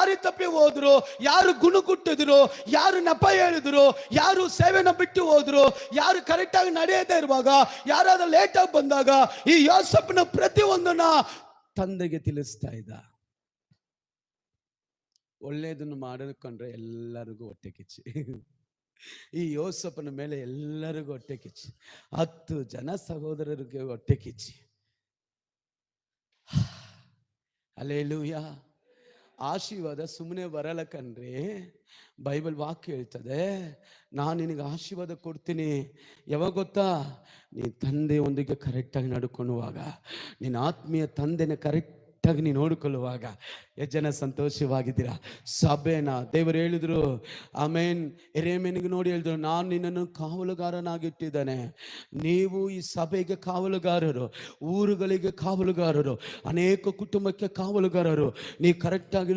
ದಾರಿ ತಪ್ಪಿ ಹೋದ್ರು, ಯಾರು ಗುಣಗುಟ್ಟಿದ್ರು, ಯಾರು ನೆಪ ಹೇಳಿದ್ರು, ಯಾರು ಸೇವೆನ ಬಿಟ್ಟು ಹೋದ್ರು, ಯಾರು ಕರೆಕ್ಟಾಗಿ ನಡೆಯದೇ ಇರುವಾಗ, ಯಾರಾದ್ರೂ ಲೇಟಾಗಿ ಬಂದಾಗ ಈ ಯೋಸಪ್ನ ಪ್ರತಿಯೊಂದನ್ನ ತಂದೆಗೆ ತಿಳಿಸ್ತಾ ಇದ್ದ. ಒಳ್ಳೆಯದನ್ನು ಮಾಡಿಕೊಂಡ್ರೆ ಎಲ್ಲರಿಗೂ ಹೊಟ್ಟೆ ಕಿಚ್ಚಿ. ಈ ಯೋಸಪ್ಪನ ಮೇಲೆ ಎಲ್ಲರಿಗೂ ಹೊಟ್ಟೆ ಕಿಚ್ಚಿ. ಹತ್ತು ಜನ ಸಹೋದರರಿಗೆ ಹೊಟ್ಟೆ ಕಿಚ್ಚಿ. ಅಲ್ಲೇಲೂಯ ಆಶೀರ್ವಾದ ಸುಮ್ಮನೆ ಬರಲ್ಲ ಕಣ್ರಿ. ಬೈಬಲ್ ವಾಕ್ಯ ಹೇಳ್ತದೆ, ನಾನು ನಿನಗೆ ಆಶೀರ್ವಾದ ಕೊಡ್ತೀನಿ. ಯಾವಾಗ ಗೊತ್ತಾ? ನೀನ್ ತಂದೆ ಒಂದಿಗೆ ಕರೆಕ್ಟಾಗಿ ನಡ್ಕೊಳ್ಳುವಾಗ ನಿನ್ನ ಆತ್ಮೀಯ ತಂದೆನ ನೀನು ನೋಡಿಕೊಳ್ಳುವಾಗ ಎಷ್ಟು ಜನ ಸಂತೋಷವಾಗಿದ್ದೀರಾ? ಸಭೆನ ದೇವರು ಹೇಳಿದರು, ಆಮೇನ್. ಎರೇಮೇನಿಗೆ ನೋಡಿ ಹೇಳಿದ್ರು, ನಾನು ನಿನ್ನನ್ನು ಕಾವಲುಗಾರನಾಗಿಟ್ಟಿದ್ದಾನೆ. ನೀವು ಈ ಸಭೆಗೆ ಕಾವಲುಗಾರರು, ಊರುಗಳಿಗೆ ಕಾವಲುಗಾರರು, ಅನೇಕ ಕುಟುಂಬಕ್ಕೆ ಕಾವಲುಗಾರರು. ನೀವು ಕರೆಕ್ಟಾಗಿ